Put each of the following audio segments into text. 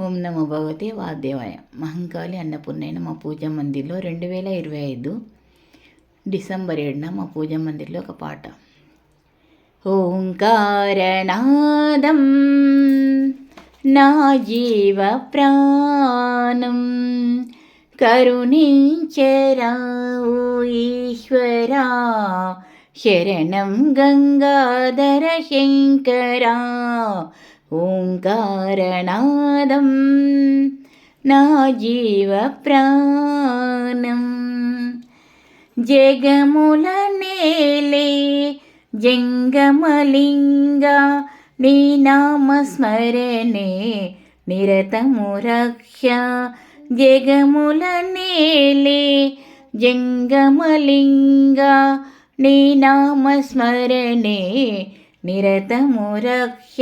ఓం నమో భగవతే వాదేవాయ మహంకాళి అన్నపూర్ణైన మా పూజా మందిర్లో రెండు వేల ఇరవై ఐదు డిసెంబర్ ఏడున మా పూజా మందిర్లో ఒక పాట. ఓంకారనాదం నా జీవ ప్రాణం కరుణించరా ఓ ఈశ్వరా. శరణం గంగాధర శంకరా. ఓంకారనాదం నా జీవ ప్రాణం జగముల నేలే జంగమలింగ నీ నామస్మరణే నిరతము రక్ష. జగముల నేలే జంగమలింగ నీ నామస్మరణే నిరతము రక్ష.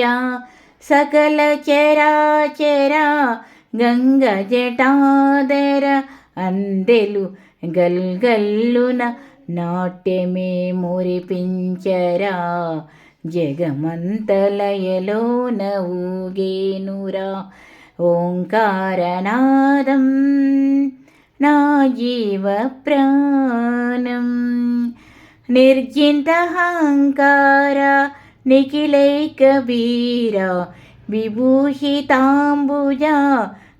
సకల చరాచరా గంగ జటాదర అందెలు గల్గల్లున నాట్యమే మురిపించరా. జగమంతలయలోన ఊగేనురా. ఓంకారనాదం నా జీవ ప్రాణం. నిర్జింతహంకార నిఖిలైకవీర విభూషితాంబుజ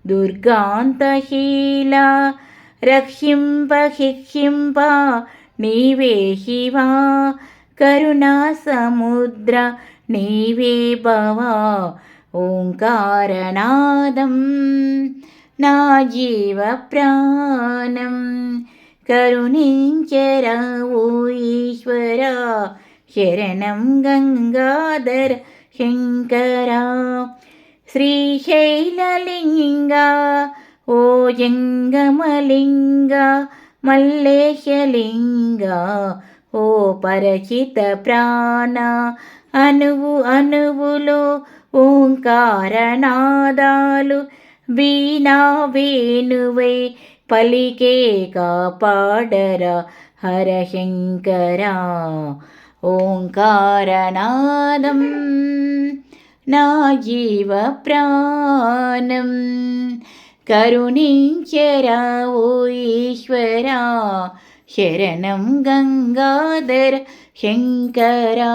దుర్గాంతశీల రక్షింప శిక్షింప నీవే శివా కరుణా సముద్ర నీవే భవా ఓంకారనాదం నా జీవ ప్రాణం కరుణించరా ఓ ఈశ్వర శరణం గంగాధర శంకరా శ్రీశైలలింగ ఓ జంగమలింగ మల్లేశలింగ ఓ పరచిత ప్రాణ అనువు అనువులో ఓంకారనాదాలు వీణా వేణువై పలికే కాపాడరా హర శంకరా నా జీవ ప్రాణం కరుణించరా ఓ ఈశ్వరా శరణం గంగాధర శంకరా